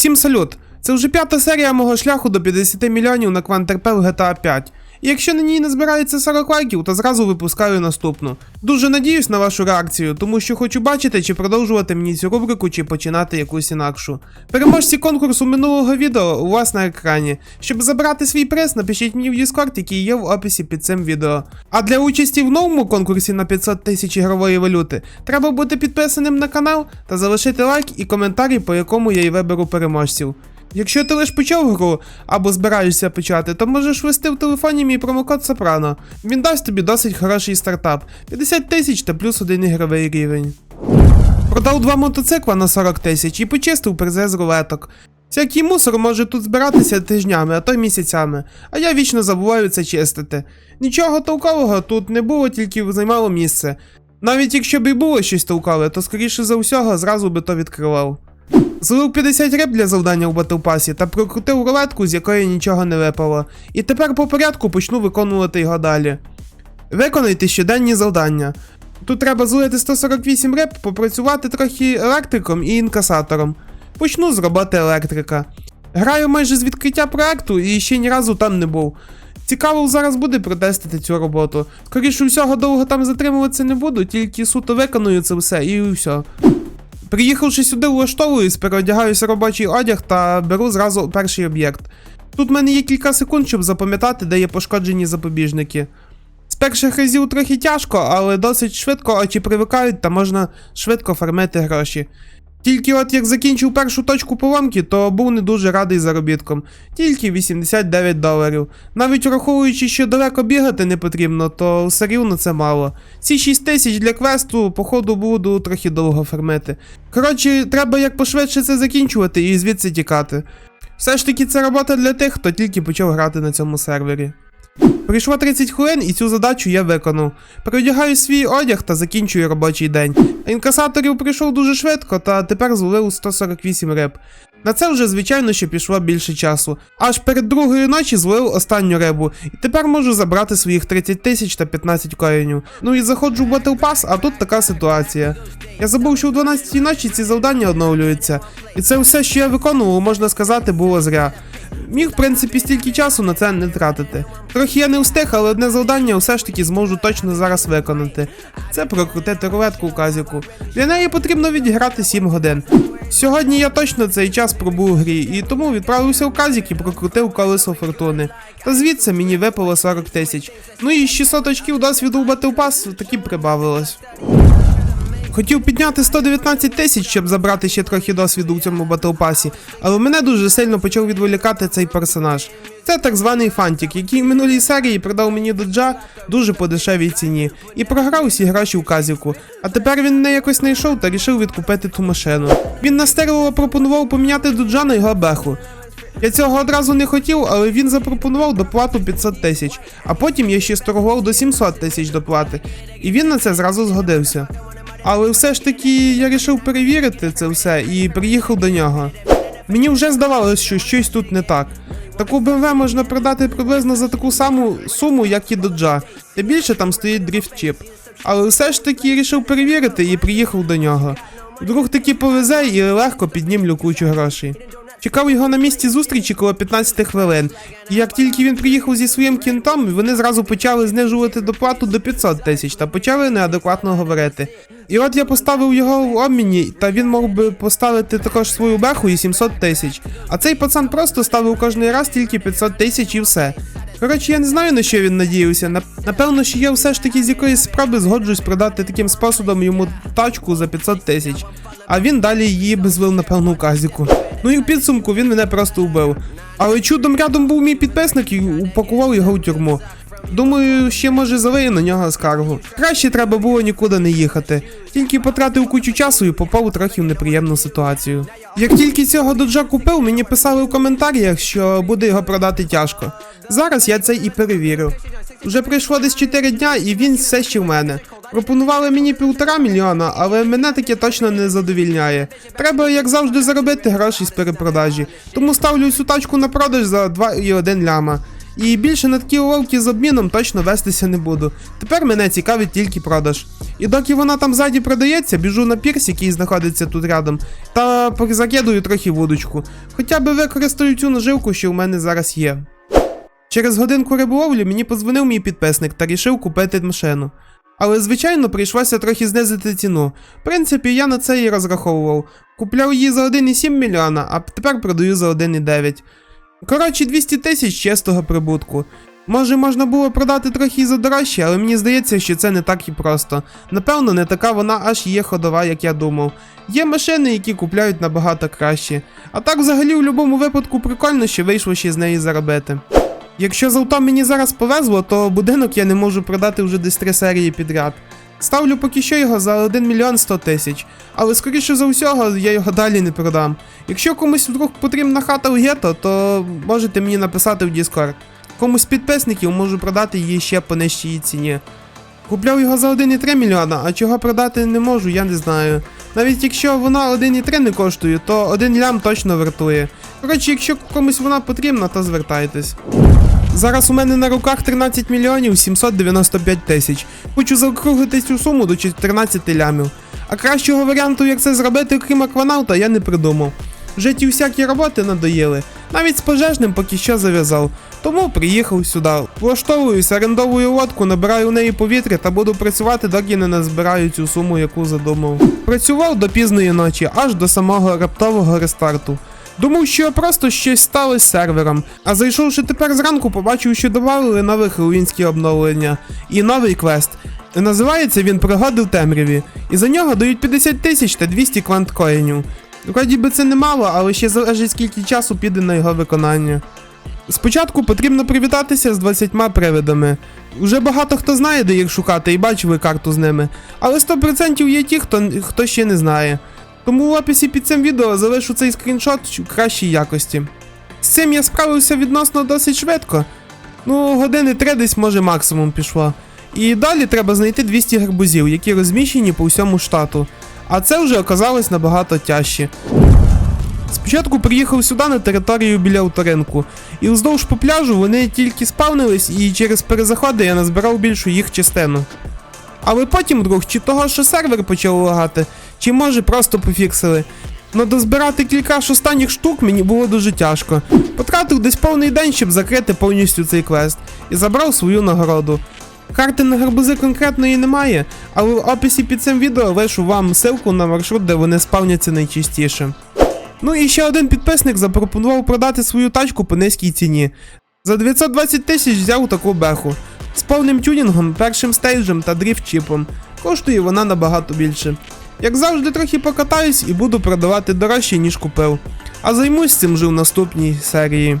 Всім салют! Це вже п'ята серія мого шляху до 50 мільйонів на Квантерпел GTA 5. І якщо на ній не збирається 40 лайків, то зразу випускаю наступну. Дуже надіюсь на вашу реакцію, тому що хочу бачити, чи продовжувати мені цю рубрику, чи починати якусь інакшу. Переможці конкурсу минулого відео у вас на екрані. Щоб забрати свій приз, напишіть мені в Discord, який є в описі під цим відео. А для участі в новому конкурсі на 500 тисяч ігрової валюти треба бути підписаним на канал та залишити лайк і коментарі, по якому я і виберу переможців. Якщо ти лиш почав гру або збираєшся почати, то можеш ввести в телефоні мій промокод Сопрано. Він дасть тобі досить хороший стартап 50 тисяч та плюс один ігровий рівень. Продав два мотоцикла на 40 тисяч і почистив призи з рулеток. Всякий мусор може тут збиратися тижнями, а то й місяцями, а я вічно забуваю це чистити. Нічого толкового тут не було, тільки займало місце. Навіть якщо б і було щось толкове, то скоріше за всього зразу би то відкривав. Злив 50 риб для завдання в батлпасі та прокрутив рулетку, з якої нічого не випало. І тепер по порядку почну виконувати його далі. Виконайте щоденні завдання. Тут треба злити 148 риб, попрацювати трохи електриком і інкасатором. Почну з роботи електрика. Граю майже з відкриття проекту і ще ні разу там не був. Цікаво зараз буде протестити цю роботу. Скоріше всього, довго там затримуватися не буду, тільки суто виконую це все і все. Приїхавши сюди, влаштовуюсь, переодягаюся робочий одяг та беру зразу перший об'єкт. Тут в мене є кілька секунд, щоб запам'ятати, де є пошкоджені запобіжники. З перших разів трохи тяжко, але досить швидко очі привикають та можна швидко фармити гроші. Тільки от як закінчив першу точку поломки, то був не дуже радий заробітком. Тільки 89 доларів. Навіть враховуючи, що далеко бігати не потрібно, то все рівно це мало. Ці 6 тисяч для квесту, походу, буду трохи довго фармити. Коротше, треба як пошвидше це закінчувати і звідси тікати. Все ж таки, це робота для тих, хто тільки почав грати на цьому сервері. Прийшло 30 хвилин і цю задачу я виконав. Переодягаю свій одяг та закінчую робочий день. Інкасаторів прийшов дуже швидко, та тепер зловив 148 риб. На це вже, звичайно, що пішло більше часу. Аж перед другої ночі зловив останню рибу, і тепер можу забрати своїх 30 тисяч та 15 коїнів. Ну і заходжу в Battle Pass, а тут така ситуація. Я забув, що о 12 ночі ці завдання оновлюються, і це все, що я виконував, можна сказати, було зря. Міг, в принципі, стільки часу на це не тратити. Трохи я не встиг, але одне завдання все ж таки зможу точно зараз виконати. Це прокрутити рулетку у казіку. Для неї потрібно відіграти 7 годин. Сьогодні я точно цей час пробув у грі, і тому відправився в казік і прокрутив колесо фортуни. Та звідси мені випало 40 тисяч. Ну і 600 очків досвіду в батлпас таки прибавилось. Хотів підняти 119 тисяч, щоб забрати ще трохи досвіду у цьому батлпасі, але мене дуже сильно почав відволікати цей персонаж. Це так званий Фантік, який в минулій серії продав мені доджа дуже по дешевій ціні і програв усі гроші в казіку. А тепер він мене якось знайшов та рішив відкупити ту машину. Він настирливо пропонував поміняти доджа на його беху. Я цього одразу не хотів, але він запропонував доплату 500 тисяч, а потім я ще сторгував до 700 тисяч доплати, і він на це зразу згодився. Але все ж таки я вирішив перевірити це все і приїхав до нього. Мені вже здавалось, що щось тут не так. Таку BMW можна продати приблизно за таку саму суму, як і доджа, тим більше там стоїть дріфт-чіп. Але все ж таки вирішив перевірити і приїхав до нього. Вдруг таки повезе і легко піднімлю кучу грошей. Чекав його на місці зустрічі коло 15 хвилин, і як тільки він приїхав зі своїм кінтом, вони зразу почали знижувати доплату до 500 тисяч та почали неадекватно говорити. І от я поставив його в обміні, та він мог би поставити також свою беху і 700 тисяч. А цей пацан просто ставив кожний раз тільки 500 тисяч і все. Коротше, я не знаю на що він надіявся. Напевно, що я все ж таки з якоїсь спроби згоджусь продати таким способом йому тачку за 500 тисяч. А він далі її би злив, напевно, у казіку. Ну і в підсумку він мене просто вбив. Але чудом рядом був мій підписник і упакував його в тюрму. Думаю, ще може залию на нього скаргу. Краще треба було нікуди не їхати. Тільки потратив кучу часу і попав у трохи в неприємну ситуацію. Як тільки цього доджа купив, мені писали в коментарях, що буде його продати тяжко. Зараз я це і перевірю. Вже пройшло десь 4 дня, і він все ще в мене. Пропонували мені півтора мільйона, але мене таке точно не задовільняє. Треба, як завжди, заробити гроші з перепродажі. Тому ставлю цю тачку на продаж за 2,1 ляма. І більше на такі уловки з обміном точно вестися не буду. Тепер мене цікавить тільки продаж. І доки вона там ззаді продається, біжу на пірс, який знаходиться тут рядом, та закидую трохи вудочку. Хоча би використаю цю наживку, що в мене зараз є. Через годинку риболовлі мені подзвонив мій підписник та рішив купити машину. Але, звичайно, прийшлося трохи знизити ціну. В принципі, я на це і розраховував. Купляв її за 1,7 мільйона, а тепер продаю за 1,9. Коротше, 200 тисяч чистого прибутку. Може, можна було продати трохи за дорожче, але мені здається, що це не так і просто. Напевно, не така вона аж є ходова, як я думав. Є машини, які купляють набагато краще. А так, взагалі, в будь-якому випадку прикольно, що вийшло ще з неї заробити. Якщо з авто мені зараз повезло, то будинок я не можу продати вже десь три серії підряд. Ставлю поки що його за 1 мільйон 100 тисяч, але скоріше за всього я його далі не продам. Якщо комусь вдруг потрібна хата в гетто, то можете мені написати в Discord. Комусь з підписників можу продати її ще по нижчій ціні. Купляв його за 1,3 мільйона, а чого продати не можу, я не знаю. Навіть якщо вона 1,3 не коштує, то 1 лям точно вартує. Коротше, якщо комусь вона потрібна, то звертайтесь. Зараз у мене на руках 13 мільйонів 795 тисяч. Хочу заокруглити цю суму до 14 лямів. А кращого варіанту, як це зробити, крім акванавта, я не придумав. Вже ті всякі роботи надоїли. Навіть з пожежним поки що зав'язав. Тому приїхав сюди. Влаштовуюсь, орендовую лодку, набираю в неї повітря та буду працювати, доки не назбираю цю суму, яку задумав. Працював до пізної ночі, аж до самого раптового рестарту. Думав, що просто щось сталося з сервером. А зайшовши тепер зранку, побачив, що додали нове хеллоуінське обновлення і новий квест. Називається він Пригоди в темряві. І за нього дають 50 тисяч та 200 кванткоїнів. Вроді би це немало, але ще залежить скільки часу піде на його виконання. Спочатку потрібно привітатися з 20 привидами. Уже багато хто знає, де їх шукати і бачили карту з ними, але 100% є ті, хто, хто ще не знає. Тому в описі під цим відео залишу цей скріншот в кращій якості. З цим я справився відносно досить швидко. Ну, години три десь може максимум пішло. І далі треба знайти 200 гарбузів, які розміщені по всьому штату. А це вже оказалось набагато тяжче. Спочатку приїхав сюди на територію біля авторинку, і вздовж по пляжу вони тільки спавнились, і через перезаходи я назбирав більшу їх частину. Але потім, друг, чи того, що сервер почав лагати, чи може просто пофіксили. Но дозбирати кілька ж останніх штук мені було дуже тяжко. Потратив десь повний день, щоб закрити повністю цей квест, і забрав свою нагороду. Карти на гарбузи конкретної немає, але в описі під цим відео лишу вам ссылку на маршрут, де вони спавняться найчастіше. Ну і ще один підписник запропонував продати свою тачку по низькій ціні. За 920 тисяч взяв таку беху. З повним тюнінгом, першим стейджем та дріфт-чіпом. Коштує вона набагато більше. Як завжди, трохи покатаюсь і буду продавати дорожче, ніж купив. А займусь цим вже в наступній серії.